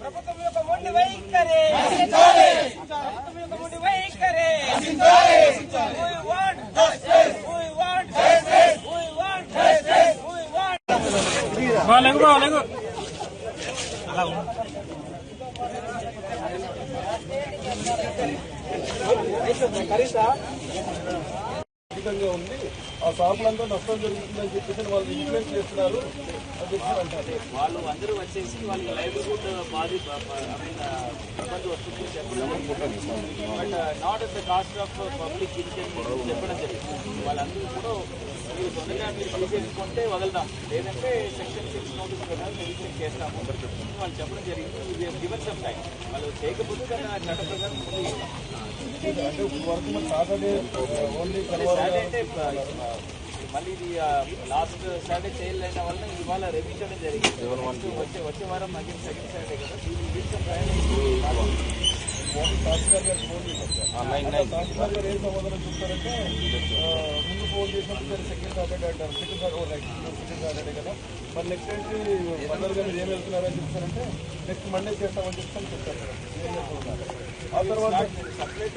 ప్రభుత్వం యొక్క మొండి వైఖరి ప్రభుత్వం యొక్క మొండి వైఖరి We want justice. We ఉంది. ఆ షాపులంతా నష్టం జరుగుతుందని చెప్పేసి వాళ్ళు ఇన్ఫ్లుయెన్స్ చేస్తున్నారు. అని చెప్పి అంటారు వాళ్ళు అందరూ వచ్చేసి వాళ్ళకి లైవ్లీహుడ్ బాధి ఇబ్బంది వస్తుంది చెప్పడం. But not at the cost of public income చెప్పడం జరిగింది. వాళ్ళందరూ కూడా మీరు తొందరగా మీరు తీసేసుకుంటే వదలదాం. లేదంటే సెక్షన్ సిక్స్ నోటీస్ ప్రకారం రిజిస్టర్ చేస్తాము వాళ్ళు చెప్పడం జరిగింది. గివెన్ సమ్ టైం వాళ్ళు చేయకపోతే చట్ట ప్రకారం మళ్ళీ ఇది లాస్ట్ సాటర్డే చేయలేన వల్ల ఇవాళ చేయడం జరిగింది. వచ్చే వచ్చే వారం మళ్ళీ సెకండ్ సాటర్డే కదా. గారు గారు ముందు ఫోన్ చేసినప్పుడు సెకండ్ సాటర్డే అంటారు. సెకండ్ సాటర్డే సెకండ్ సాటర్డే కదా. మరి నెక్స్ట్ ఏంటి? ఫర్దర్గా మీరు ఏం వెళ్తున్నారని చెప్తారంటే నెక్స్ట్ మండే చేస్తామని చెప్తాను చెప్తారు. చేస్తున్నారు ఆ తర్వాత